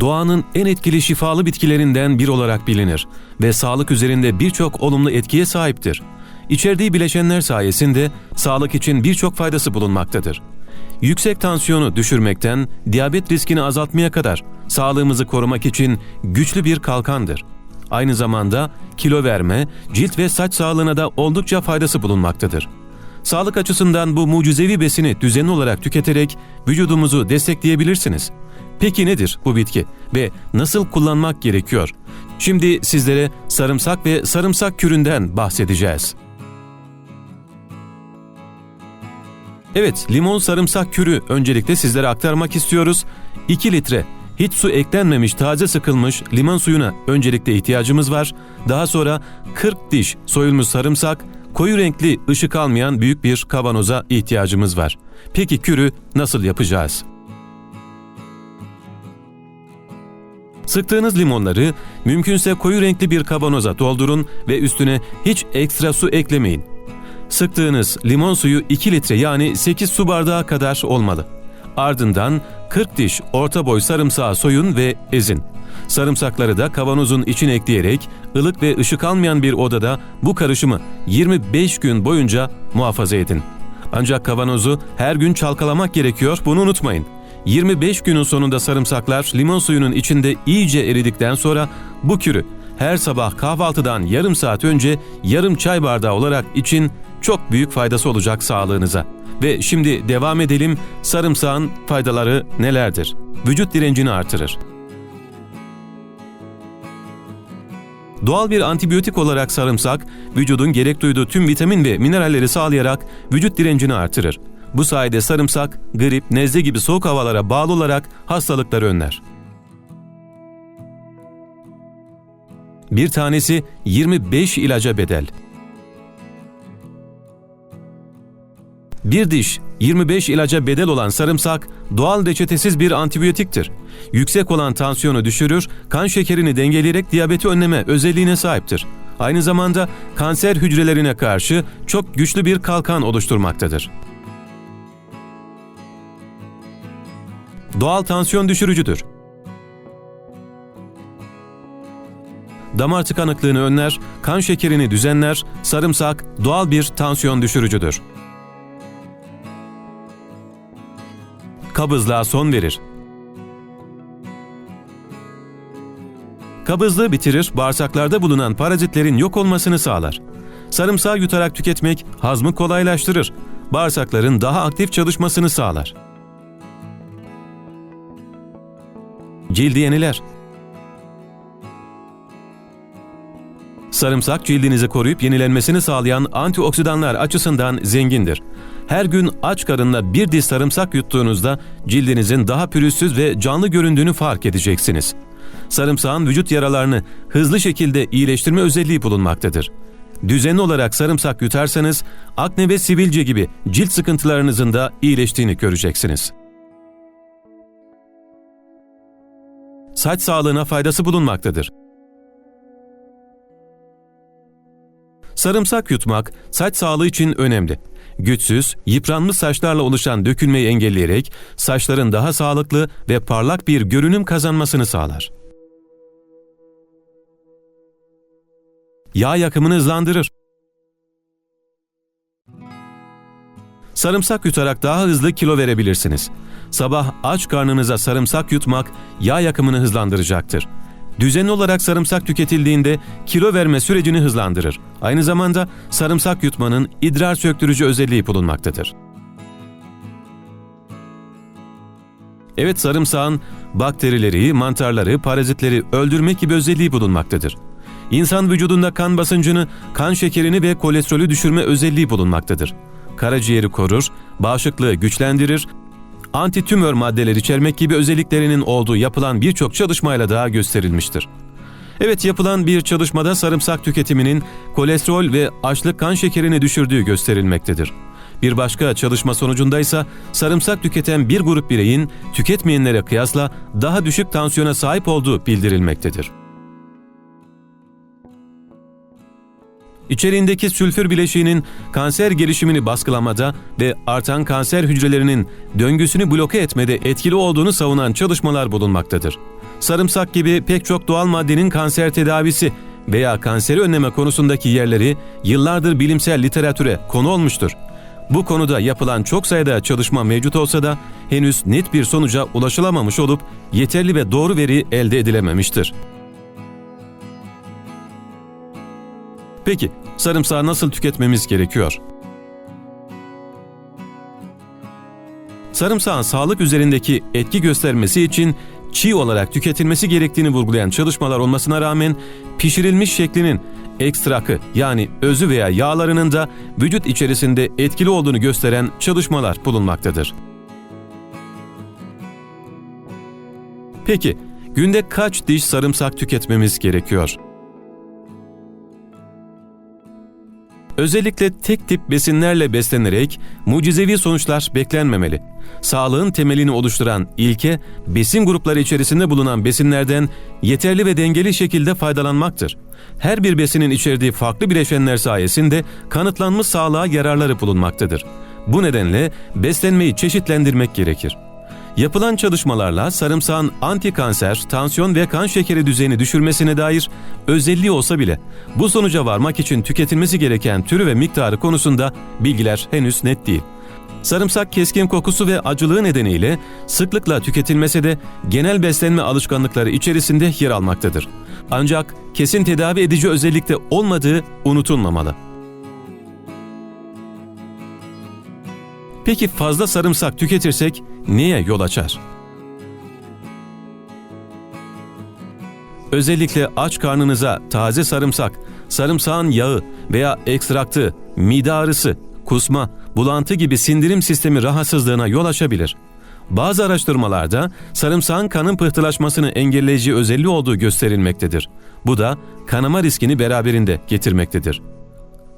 doğanın en etkili şifalı bitkilerinden biri olarak bilinir ve sağlık üzerinde birçok olumlu etkiye sahiptir. İçerdiği bileşenler sayesinde sağlık için birçok faydası bulunmaktadır. Yüksek tansiyonu düşürmekten diyabet riskini azaltmaya kadar sağlığımızı korumak için güçlü bir kalkandır. Aynı zamanda kilo verme, cilt ve saç sağlığına da oldukça faydası bulunmaktadır. Sağlık açısından bu mucizevi besini düzenli olarak tüketerek vücudumuzu destekleyebilirsiniz. Peki nedir bu bitki ve nasıl kullanmak gerekiyor? Şimdi sizlere sarımsak ve sarımsak küründen bahsedeceğiz. Evet, limon sarımsak kürü öncelikle sizlere aktarmak istiyoruz. 2 litre hiç su eklenmemiş taze sıkılmış limon suyuna öncelikle ihtiyacımız var. Daha sonra 40 diş soyulmuş sarımsak, koyu renkli ışık almayan büyük bir kavanoza ihtiyacımız var. Peki kürü nasıl yapacağız? Sıktığınız limonları mümkünse koyu renkli bir kavanoza doldurun ve üstüne hiç ekstra su eklemeyin. Sıktığınız limon suyu 2 litre yani 8 su bardağı kadar olmalı. Ardından 40 diş orta boy sarımsağı soyun ve ezin. Sarımsakları da kavanozun içine ekleyerek ılık ve ışık almayan bir odada bu karışımı 25 gün boyunca muhafaza edin. Ancak kavanozu her gün çalkalamak gerekiyor bunu unutmayın. 25 günün sonunda sarımsaklar limon suyunun içinde iyice eridikten sonra bu kürü her sabah kahvaltıdan yarım saat önce yarım çay bardağı olarak için çok büyük faydası olacak sağlığınıza. Ve şimdi devam edelim. Sarımsağın faydaları nelerdir? Vücut direncini artırır. Doğal bir antibiyotik olarak sarımsak, vücudun gerek duyduğu tüm vitamin ve mineralleri sağlayarak vücut direncini artırır. Bu sayede sarımsak, grip, nezle gibi soğuk havalara bağlı olarak hastalıkları önler. Bir tanesi 25 ilaca bedel. Bir diş 25 ilaca bedel olan sarımsak doğal reçetesiz bir antibiyotiktir. Yüksek olan tansiyonu düşürür, kan şekerini dengeleyerek diyabeti önleme özelliğine sahiptir. Aynı zamanda kanser hücrelerine karşı çok güçlü bir kalkan oluşturmaktadır. Doğal tansiyon düşürücüdür. Damar tıkanıklığını önler, kan şekerini düzenler, sarımsak doğal bir tansiyon düşürücüdür. kabızlığa son verir. Kabızlığı bitirir, bağırsaklarda bulunan parazitlerin yok olmasını sağlar. Sarımsağı yutarak tüketmek hazmı kolaylaştırır. Bağırsakların daha aktif çalışmasını sağlar. Cildi yeniler. Sarımsak cildinizi koruyup yenilenmesini sağlayan antioksidanlar açısından zengindir. Her gün aç karınla bir diş sarımsak yuttuğunuzda cildinizin daha pürüzsüz ve canlı göründüğünü fark edeceksiniz. Sarımsağın vücut yaralarını hızlı şekilde iyileştirme özelliği bulunmaktadır. Düzenli olarak sarımsak yutarsanız akne ve sivilce gibi cilt sıkıntılarınızın da iyileştiğini göreceksiniz. Saç sağlığına faydası bulunmaktadır. Sarımsak yutmak saç sağlığı için önemli. Güçsüz, yıpranmış saçlarla oluşan dökülmeyi engelleyerek saçların daha sağlıklı ve parlak bir görünüm kazanmasını sağlar. Yağ yakımını hızlandırır. Sarımsak yutarak daha hızlı kilo verebilirsiniz. Sabah aç karnınıza sarımsak yutmak yağ yakımını hızlandıracaktır. Düzenli olarak sarımsak tüketildiğinde kilo verme sürecini hızlandırır. Aynı zamanda sarımsak yutmanın idrar söktürücü özelliği bulunmaktadır. Evet sarımsağın bakterileri, mantarları, parazitleri öldürmek gibi özelliği bulunmaktadır. İnsan vücudunda kan basıncını, kan şekerini ve kolesterolü düşürme özelliği bulunmaktadır. Karaciğeri korur, bağışıklığı güçlendirir, antitümör maddeler içermek gibi özelliklerinin olduğu yapılan birçok çalışmayla daha gösterilmiştir. Evet yapılan bir çalışmada sarımsak tüketiminin kolesterol ve açlık kan şekerini düşürdüğü gösterilmektedir. Bir başka çalışma sonucunda ise sarımsak tüketen bir grup bireyin tüketmeyenlere kıyasla daha düşük tansiyona sahip olduğu bildirilmektedir. İçeriğindeki sülfür bileşiğinin kanser gelişimini baskılamada ve artan kanser hücrelerinin döngüsünü bloke etmede etkili olduğunu savunan çalışmalar bulunmaktadır. sarımsak gibi pek çok doğal maddenin kanser tedavisi veya kanseri önleme konusundaki yerleri yıllardır bilimsel literatüre konu olmuştur. Bu konuda yapılan çok sayıda çalışma mevcut olsa da henüz net bir sonuca ulaşılamamış olup yeterli ve doğru veri elde edilememiştir. Peki sarımsağı nasıl tüketmemiz gerekiyor? Sarımsağın sağlık üzerindeki etki göstermesi için çiğ olarak tüketilmesi gerektiğini vurgulayan çalışmalar olmasına rağmen pişirilmiş şeklinin ekstrakı yani özü veya yağlarının da vücut içerisinde etkili olduğunu gösteren çalışmalar bulunmaktadır. Peki günde kaç diş sarımsak tüketmemiz gerekiyor? Özellikle tek tip besinlerle beslenerek mucizevi sonuçlar beklenmemeli. Sağlığın temelini oluşturan ilke, besin grupları içerisinde bulunan besinlerden yeterli ve dengeli şekilde faydalanmaktır. Her bir besinin içerdiği farklı bileşenler sayesinde kanıtlanmış sağlığa yararları bulunmaktadır. Bu nedenle beslenmeyi çeşitlendirmek gerekir. Yapılan çalışmalarla sarımsağın anti-kanser, tansiyon ve kan şekeri düzeyini düşürmesine dair özelliği olsa bile bu sonuca varmak için tüketilmesi gereken türü ve miktarı konusunda bilgiler henüz net değil. Sarımsak keskin kokusu ve acılığı nedeniyle sıklıkla tüketilmese de genel beslenme alışkanlıkları içerisinde yer almaktadır. Ancak kesin tedavi edici özellikte olmadığı unutulmamalı. Peki fazla sarımsak tüketirsek neye yol açar? Özellikle aç karnınıza taze sarımsak, sarımsağın yağı veya ekstraktı, mide ağrısı, kusma, bulantı gibi sindirim sistemi rahatsızlığına yol açabilir. Bazı araştırmalarda sarımsağın kanın pıhtılaşmasını engelleyici özelliği olduğu gösterilmektedir. Bu da kanama riskini beraberinde getirmektedir.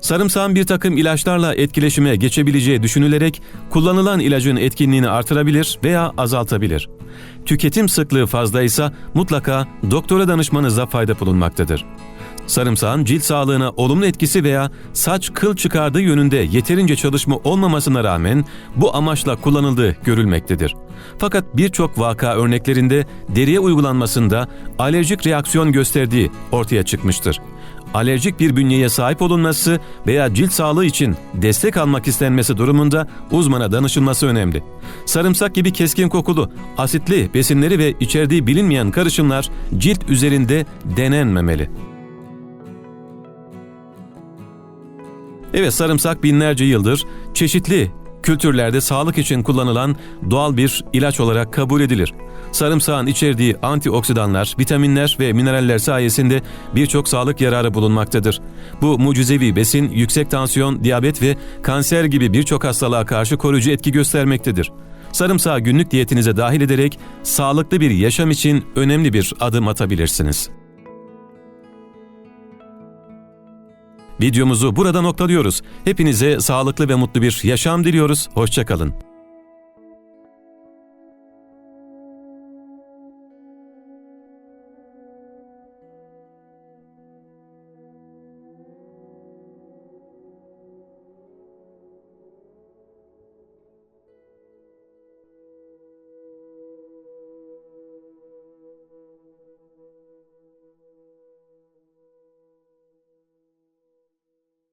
Sarımsağın bir takım ilaçlarla etkileşime geçebileceği düşünülerek kullanılan ilacın etkinliğini artırabilir veya azaltabilir. Tüketim sıklığı fazlaysa mutlaka doktora danışmanızda fayda bulunmaktadır. Sarımsağın cilt sağlığına olumlu etkisi veya saç kıl çıkardığı yönünde yeterince çalışma olmamasına rağmen bu amaçla kullanıldığı görülmektedir. Fakat birçok vaka örneklerinde deriye uygulanmasında alerjik reaksiyon gösterdiği ortaya çıkmıştır alerjik bir bünyeye sahip olunması veya cilt sağlığı için destek almak istenmesi durumunda uzmana danışılması önemli. Sarımsak gibi keskin kokulu, asitli besinleri ve içerdiği bilinmeyen karışımlar cilt üzerinde denenmemeli. Evet sarımsak binlerce yıldır çeşitli kültürlerde sağlık için kullanılan doğal bir ilaç olarak kabul edilir. Sarımsağın içerdiği antioksidanlar, vitaminler ve mineraller sayesinde birçok sağlık yararı bulunmaktadır. Bu mucizevi besin yüksek tansiyon, diyabet ve kanser gibi birçok hastalığa karşı koruyucu etki göstermektedir. Sarımsağı günlük diyetinize dahil ederek sağlıklı bir yaşam için önemli bir adım atabilirsiniz. Videomuzu burada noktalıyoruz. Hepinize sağlıklı ve mutlu bir yaşam diliyoruz. Hoşçakalın.